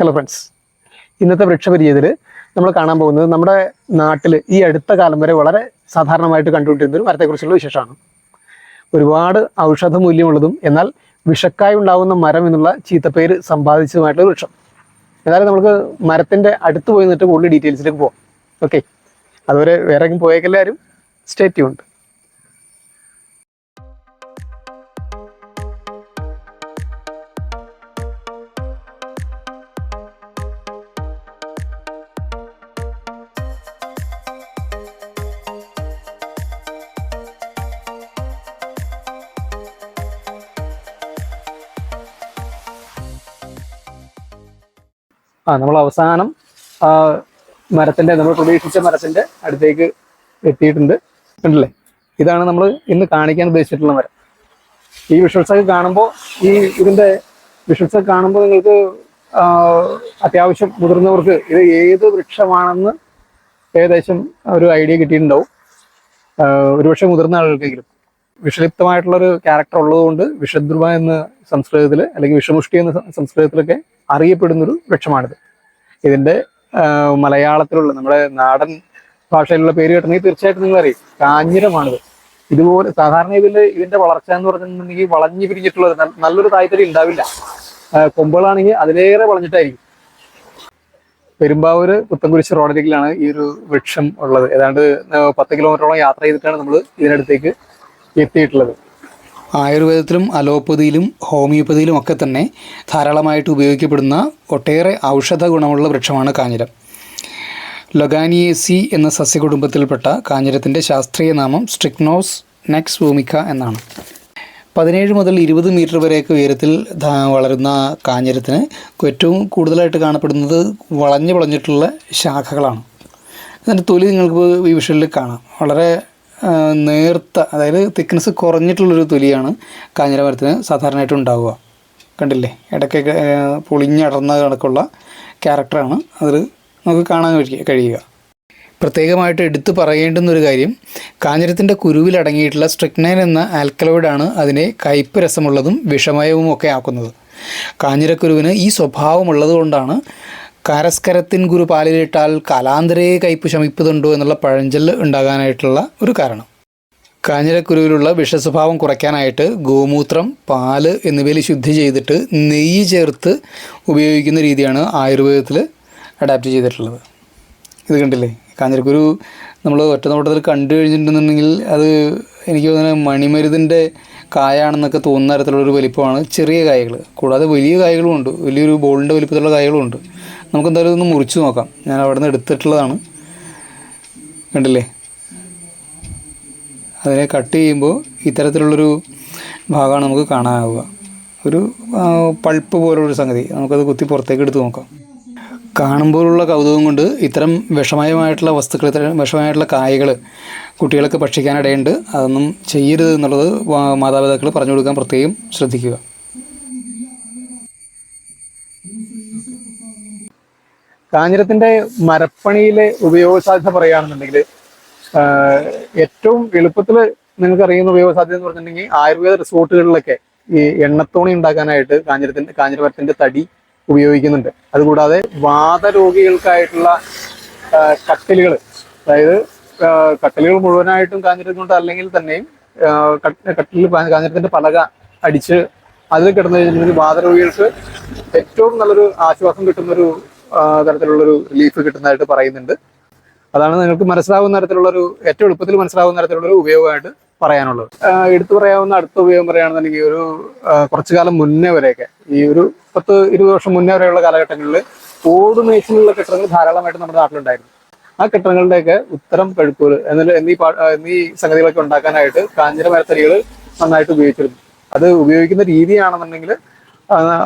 Hello friends ഇന്നത്തെ വൃക്ഷപരിചയത്തിൽ നമ്മൾ കാണാൻ പോകുന്നത് നമ്മുടെ നാട്ടിൽ ഈ അടുത്ത കാലം വരെ വളരെ സാധാരണമായിട്ട് കണ്ടുകൊണ്ടിരുന്ന ഒരു മരത്തെക്കുറിച്ചുള്ള വിശേഷമാണ്. ഒരുപാട് ഔഷധ മൂല്യമുള്ളതും എന്നാൽ വിഷക്കായ ഉണ്ടാകുന്ന മരം എന്നുള്ള ചീത്തപ്പേര് സമ്പാദിച്ചതുമായിട്ടുള്ള വൃക്ഷം. എന്നാലും നമുക്ക് മരത്തിന്റെ അടുത്ത് പോയി നിന്നിട്ട് കൂടുതൽ ഡീറ്റെയിൽസിലേക്ക് പോകാം ഓക്കെ അതുവരെ വേറെ പോയേക്കെല്ലാവരും സ്റ്റേറ്റ് ഉണ്ട് ആ നമ്മൾ അവസാനം ആ മരത്തിന്റെ നമ്മൾ പ്രതീക്ഷിച്ച മരത്തിന്റെ അടുത്തേക്ക് എത്തിയിട്ടുണ്ട്. ഉണ്ടല്ലേ ഇതാണ് നമ്മൾ ഇന്ന് കാണിക്കാൻ ഉദ്ദേശിച്ചിട്ടുള്ള മരം. ഈ വിഷ്വൽസ് ഒക്കെ കാണുമ്പോൾ ഈ ഇതിന്റെ വിഷ്വൽസ് ഒക്കെ കാണുമ്പോൾ നിങ്ങൾക്ക് അത്യാവശ്യം മുതിർന്നവർക്ക് ഇത് ഏത് വൃക്ഷമാണെന്ന് ഏകദേശം ഒരു ഐഡിയ കിട്ടിയിട്ടുണ്ടാവും. ഒരുപക്ഷെ മുതിർന്ന ആളുകൾക്കെങ്കിലും. വിഷലിപ്തമായിട്ടുള്ള ഒരു ക്യാരക്ടർ ഉള്ളതുകൊണ്ട് വിഷദ്രുവ എന്ന സംസ്കൃതത്തിൽ അല്ലെങ്കിൽ വിഷമുഷ്ടി എന്ന സംസ്കൃതത്തിലൊക്കെ അറിയപ്പെടുന്നൊരു വൃക്ഷമാണിത്. ഇതിന്റെ മലയാളത്തിലുള്ള നമ്മുടെ നാടൻ ഭാഷയിലുള്ള പേര് കേട്ടെങ്കിൽ തീർച്ചയായിട്ടും നിങ്ങൾ അറിയും. കാഞ്ഞിരമാണിത്. ഇതുപോലെ സാധാരണ ഇതിൽ ഇതിന്റെ വളർച്ച എന്ന് പറഞ്ഞിട്ടുണ്ടെങ്കിൽ വളഞ്ഞു പിരിഞ്ഞിട്ടുള്ളത് നല്ലൊരു തായ്തരി ഉണ്ടാവില്ല. കൊമ്പുകളാണെങ്കിൽ അതിലേറെ വളഞ്ഞിട്ടായിരിക്കും. പെരുമ്പാവൂര് പുത്തൻകുരിശ് റോഡിലേക്കിലാണ് ഈ ഒരു വൃക്ഷം ഉള്ളത്. ഏതാണ്ട് പത്ത് കിലോമീറ്ററോളം യാത്ര ചെയ്തിട്ടാണ് നമ്മൾ ഇതിനടുത്തേക്ക് എത്തിയിട്ടുള്ളത്. ആയുർവേദത്തിലും അലോപ്പതിയിലും ഹോമിയോപ്പതിയിലും ഒക്കെ തന്നെ ധാരാളമായിട്ട് ഉപയോഗിക്കപ്പെടുന്ന ഒട്ടേറെ ഔഷധ ഗുണമുള്ള വൃക്ഷമാണ് കാഞ്ഞിരം. ലൊഗാനിയേസി എന്ന സസ്യകുടുംബത്തിൽപ്പെട്ട കാഞ്ഞിരത്തിന്റെ ശാസ്ത്രീയ നാമം സ്ട്രിക്നോസ് നെക്സ് ഭൂമിക്ക എന്നാണ്. പതിനേഴ് മുതൽ ഇരുപത് മീറ്റർ വരെയൊക്കെ ഉയരത്തിൽ വളരുന്ന കാഞ്ഞിരത്തിന് ഏറ്റവും കൂടുതലായിട്ട് കാണപ്പെടുന്നത് വളഞ്ഞു വളഞ്ഞിട്ടുള്ള ശാഖകളാണ്. അതിന്റെ തൊലി നിങ്ങൾക്ക് ഈ വിഷയത്തിൽ കാണാം. വളരെ നേർത്ത അതായത് തിക്നെസ് കുറഞ്ഞിട്ടുള്ളൊരു തൊലിയാണ് കാഞ്ഞിര മരത്തിന് സാധാരണയായിട്ട് ഉണ്ടാവുക. കണ്ടില്ലേ? ഇടയ്ക്കൊക്കെ പൊളിഞ്ഞടർന്ന കണക്കുള്ള ക്യാരക്ടറാണ്. അതിൽ നമുക്ക് കാണാൻ കഴിയുക. പ്രത്യേകമായിട്ട് എടുത്തു പറയേണ്ടുന്നൊരു കാര്യം കാഞ്ഞിരത്തിന്റെ കുരുവിൽ അടങ്ങിയിട്ടുള്ള സ്ട്രിക്നൈൻ എന്ന ആൽക്കലോയിഡാണ് അതിനെ കയ്പ് രസമുള്ളതും വിഷമയവും ഒക്കെ ആക്കുന്നത്. കാഞ്ഞിരക്കുരുവിന് ഈ സ്വഭാവമുള്ളത് കൊണ്ടാണ് കാരസ്കരത്തിൻ ഗുരു പാലിലിട്ടാൽ കാലാന്തരേ കയ്പ് ശമിപ്പതുണ്ടോ എന്നുള്ള പഴഞ്ചൊല്ല് ഉണ്ടാകാനായിട്ടുള്ള ഒരു കാരണം. കാഞ്ഞിരക്കുരുവിലുള്ള വിഷസ്വഭാവം കുറയ്ക്കാനായിട്ട് ഗോമൂത്രം പാൽ എന്നിവയിൽ ശുദ്ധി ചെയ്തിട്ട് നെയ്യ് ചേർത്ത് ഉപയോഗിക്കുന്ന രീതിയാണ് ആയുർവേദത്തിൽ അഡാപ്റ്റ് ചെയ്തിട്ടുള്ളത്. ഇത് കണ്ടില്ലേ? കാഞ്ഞിരക്കുരു നമ്മൾ ഒറ്റ നോട്ടത്തിൽ കണ്ടു കഴിഞ്ഞിട്ടുണ്ടെന്നുണ്ടെങ്കിൽ അത് എനിക്ക് തോന്നുന്നത് മണിമരുതിന്റെ കായാണെന്നൊക്കെ തോന്നുന്ന തരത്തിലുള്ളൊരു വലിപ്പമാണ് ചെറിയ കായകൾ. കൂടാതെ വലിയ കായകളും ഉണ്ട്. വലിയൊരു ബോളിന്റെ വലിപ്പത്തിലുള്ള കായകളും ഉണ്ട്. നമുക്ക് എന്തായാലും ഒന്ന് മുറിച്ച് നോക്കാം. ഞാൻ അവിടെ നിന്ന് എടുത്തിട്ടുള്ളതാണ്. കണ്ടില്ലേ? അതിനെ കട്ട് ചെയ്യുമ്പോൾ ഇത്തരത്തിലുള്ളൊരു ഭാഗമാണ് നമുക്ക് കാണാനാവുക. ഒരു പൾപ്പ് പോലുള്ളൊരു സംഗതി. നമുക്കത് കുത്തി പുറത്തേക്ക് എടുത്ത് നോക്കാം. കാണുമ്പോഴുള്ള കൗതുകം കൊണ്ട് ഇത്തരം വിഷമയമായിട്ടുള്ള വസ്തുക്കൾ ഇത്തരം വിഷമയമായിട്ടുള്ള കായകൾ കുട്ടികൾക്ക് ഭക്ഷിക്കാനിടയുണ്ട് അതൊന്നും ചെയ്യരുത് എന്നുള്ളത് മാതാപിതാക്കൾ പറഞ്ഞു കൊടുക്കാൻ പ്രത്യേകം ശ്രദ്ധിക്കുക. കാഞ്ഞിരത്തിന്റെ മരപ്പണിയിലെ ഉപയോഗ സാധ്യത പറയുകയാണെന്നുണ്ടെങ്കിൽ ഏറ്റവും എളുപ്പത്തിൽ നിങ്ങൾക്ക് അറിയുന്ന ഉപയോഗ സാധ്യത എന്ന് പറഞ്ഞിട്ടുണ്ടെങ്കിൽ ആയുർവേദ റിസോർട്ടുകളിലൊക്കെ ഈ എണ്ണത്തോണി ഉണ്ടാക്കാനായിട്ട് കാഞ്ഞിരത്തിന്റെ കാഞ്ഞിരമരത്തിന്റെ തടി ഉപയോഗിക്കുന്നുണ്ട്. അതുകൂടാതെ വാതരോഗികൾക്കായിട്ടുള്ള കട്ടിലുകൾ അതായത് കട്ടലുകൾ മുഴുവനായിട്ടും കാഞ്ഞിരം കൊണ്ട് അല്ലെങ്കിൽ തന്നെയും കട്ടിലിൽ കാഞ്ഞിരത്തിന്റെ പലക അടിച്ച് അതിൽ കിടന്നു കഴിഞ്ഞിട്ടുണ്ടെങ്കിൽ വാതരോഗികൾക്ക് ഏറ്റവും നല്ലൊരു ആശ്വാസം കിട്ടുന്നൊരു തരത്തിലുള്ളൊരു റിലീഫ് കിട്ടുന്നതായിട്ട് പറയുന്നുണ്ട്. അതാണ് നിങ്ങൾക്ക് മനസ്സിലാവുന്ന തരത്തിലുള്ളൊരു ഏറ്റവും എളുപ്പത്തിൽ മനസ്സിലാവുന്ന തരത്തിലുള്ളൊരു ഉപയോഗമായിട്ട് പറയാനുള്ളത്. എടുത്തു പറയാവുന്ന അടുത്ത ഉപയോഗം പറയുകയാണെന്നുണ്ടെങ്കിൽ ഒരു കുറച്ചു കാലം മുന്നേ വരെയൊക്കെ ഈ ഒരു പത്ത് ഇരുപത് വർഷം മുന്നേ വരെയുള്ള കാലഘട്ടങ്ങളിൽ ഓട് മേച്ചിലുള്ള കെട്ടിടങ്ങൾ ധാരാളമായിട്ട് നമ്മുടെ നാട്ടിലുണ്ടായിരുന്നു. ആ കെട്ടിടങ്ങളുടെയൊക്കെ ഉത്തരം പഴുക്കൂര് എന്നുള്ള എന്നീ എന്നീ സംഗതികളൊക്കെ ഉണ്ടാക്കാനായിട്ട് കാഞ്ഞിര മരത്തടികൾ നന്നായിട്ട് ഉപയോഗിച്ചിരുന്നു. അത് ഉപയോഗിക്കുന്ന രീതിയാണെന്നുണ്ടെങ്കിൽ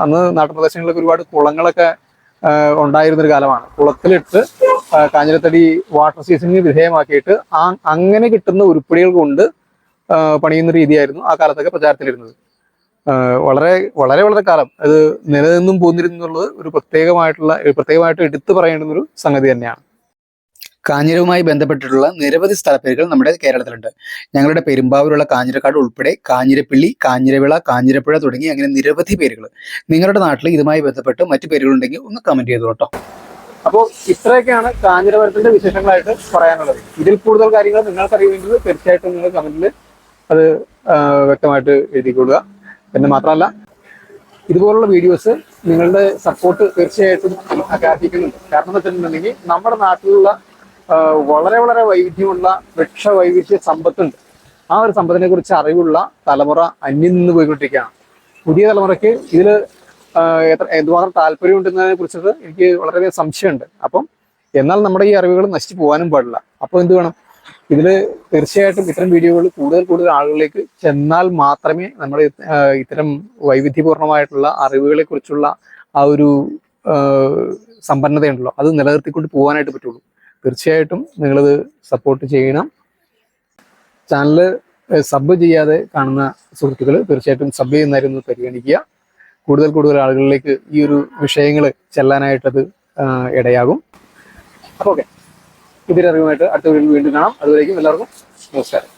അന്ന് നാട്ടുപ്രദേശങ്ങളിലൊക്കെ ഒരുപാട് കുളങ്ങളൊക്കെ ഉണ്ടായിരുന്നൊരു കാലമാണ്. കുളത്തിലിട്ട് കാഞ്ഞിരത്തടി വാട്ടർ സീസണിന് വിധേയമാക്കിയിട്ട് ആ അങ്ങനെ കിട്ടുന്ന ഉരുപ്പടികൾ കൊണ്ട് പണിയുന്ന രീതിയായിരുന്നു ആ കാലത്തൊക്കെ പ്രചാരത്തിലിരുന്നത്. വളരെ വളരെ വളരെ കാലം. അത് നിലനിന്നും പോന്നിരുന്നുള്ളത് ഒരു പ്രത്യേകമായിട്ടുള്ള പ്രത്യേകമായിട്ട് എടുത്തു പറയേണ്ടുന്ന ഒരു സംഗതി തന്നെയാണ്. കാഞ്ഞിരവുമായി ബന്ധപ്പെട്ടിട്ടുള്ള നിരവധി സ്ഥലപ്പേരുകൾ നമ്മുടെ കേരളത്തിലുണ്ട്. ഞങ്ങളുടെ പെരുമ്പാവൂരുള്ള കാഞ്ഞിരക്കാട് ഉൾപ്പെടെ കാഞ്ഞിരപ്പള്ളി കാഞ്ഞിരവിള കാഞ്ഞിരപ്പുഴ തുടങ്ങി അങ്ങനെ നിരവധി പേരുകൾ. നിങ്ങളുടെ നാട്ടിൽ ഇതുമായി ബന്ധപ്പെട്ട് മറ്റു പേരുകളുണ്ടെങ്കിൽ ഒന്ന് കമന്റ് ചെയ്തു കേട്ടോ അപ്പോൾ ഇത്രയൊക്കെയാണ് കാഞ്ഞിരമരത്തിന്റെ വിശേഷങ്ങളായിട്ട് പറയാനുള്ളത്. ഇതിൽ കൂടുതൽ കാര്യങ്ങൾ നിങ്ങൾക്ക് അറിയുമെങ്കിൽ തീർച്ചയായിട്ടും നിങ്ങൾ കമന്റിൽ അത് വ്യക്തമായിട്ട് എഴുതിക്കൊള്ളുക പിന്നെ മാത്രമല്ല ഇതുപോലുള്ള വീഡിയോസ് നിങ്ങളുടെ സപ്പോർട്ട് തീർച്ചയായിട്ടും ആഗ്രഹിക്കുന്നുണ്ട്. കാരണം എന്ന് വെച്ചിട്ടുണ്ടെങ്കിൽ നമ്മുടെ നാട്ടിലുള്ള വളരെ വളരെ വൈവിധ്യമുള്ള വൃക്ഷ വൈവിധ്യ സമ്പത്തുണ്ട്. ആ ഒരു സമ്പത്തിനെ കുറിച്ച് അറിവുള്ള തലമുറ അന്യം നിന്ന് പോയിക്കൊണ്ടിരിക്കുകയാണ്. പുതിയ തലമുറയ്ക്ക് ഇതിൽ എത്ര എന്തുമാത്രം താല്പര്യമുണ്ടെന്നതിനെ കുറിച്ചത് എനിക്ക് വളരെയധികം സംശയമുണ്ട്. അപ്പം എന്നാൽ നമ്മുടെ ഈ അറിവുകൾ നശിച്ചു പോകാനും പാടില്ല. അപ്പോൾ എന്ത് വേണം? ഇതിൽ തീർച്ചയായിട്ടും ഇത്തരം വീഡിയോകൾ കൂടുതൽ കൂടുതൽ ആളുകളിലേക്ക് ചെന്നാൽ മാത്രമേ നമ്മൾ ഇത്തരം വൈവിധ്യപൂർണമായിട്ടുള്ള അറിവുകളെ കുറിച്ചുള്ള ആ ഒരു സമ്പന്നതയുണ്ടല്ലോ. അത് നിലനിർത്തിക്കൊണ്ട് പോകാനായിട്ട് പറ്റുള്ളൂ. തീർച്ചയായിട്ടും നിങ്ങളത് സപ്പോർട്ട് ചെയ്യണം. ചാനൽ സബ് ചെയ്യാതെ കാണുന്ന സുഹൃത്തുക്കൾ തീർച്ചയായിട്ടും സബ് ചെയ്യുന്നതായിരുന്നു പരിഗണിക്കുക. കൂടുതൽ കൂടുതൽ ആളുകളിലേക്ക് ഈ ഒരു വിഷയങ്ങൾ ചെല്ലാനായിട്ടത് ഇടയാകും. അപ്പോൾ ഓക്കെ പുതിയൊരു അറിവുമായിട്ട് അടുത്ത വീണ്ടും കാണാം. അതുവരേക്കും എല്ലാവർക്കും നമസ്കാരം.